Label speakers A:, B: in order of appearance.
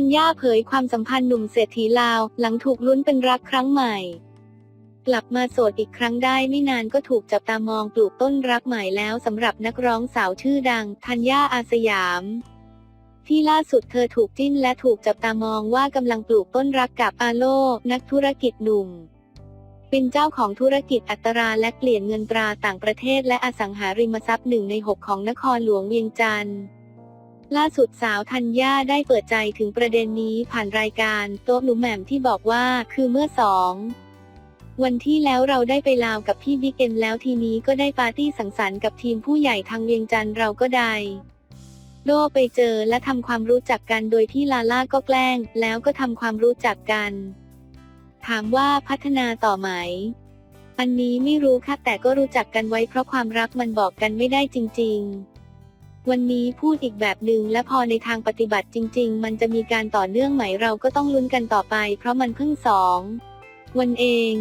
A: ธัญญาเผยความสัมพันธ์หนุ่มเศรษฐีลาว หลังถูกลุ้นเป็นรักครั้งใหม่ กลับมาโสดอีกครั้งได้ไม่นานก็ถูกจับตามองปลูกต้นรักใหม่แล้วสำหรับนักร้องสาวชื่อดัง ธัญญาอาสยาม ที่ล่าสุดเธอถูกจิ้นและถูกจับตามองว่ากำลังปลูกต้นรักกับอาโล นักธุรกิจหนุ่มเป็นเจ้าของธุรกิจอัตราและเปลี่ยนเงินตราต่างประเทศและอสังหาริมทรัพย์หนึ่งในหกของนครหลวงเวียงจันทร์ ล่าสุดสาวธัญญาได้เปิดใจถึงประเด็นนี้ผ่านรายการโต๊ะหนูแหม่มที่บอกว่าคือเมื่อสองวันที่แล้วเราได้ไปลาวกับพี่บิ๊กเอ็มแล้วทีนี้ก็ได้ปาร์ตี้สังสรรค์กับทีมผู้ใหญ่ทางเวียงจันทร์เราก็ได้โดไปเจอและทำความรู้จักกันโดยที่ลาล่าก็แกล้ง แล้วก็ทำความรู้จักกัน ถามว่าพัฒนาต่อไหม อันนี้ไม่รู้ค่ะแต่ก็รู้จักกันไว้เพราะความรักมันบอกกันไม่ได้จริง ๆ วันนี้พูดอีกแบบหนึ่งและพอในทางปฏิบัติจริง ๆ มันจะมีการต่อเนื่องไหมเราก็ต้องลุ้นกันต่อไป เพราะมันเพิ่งสองวันเอง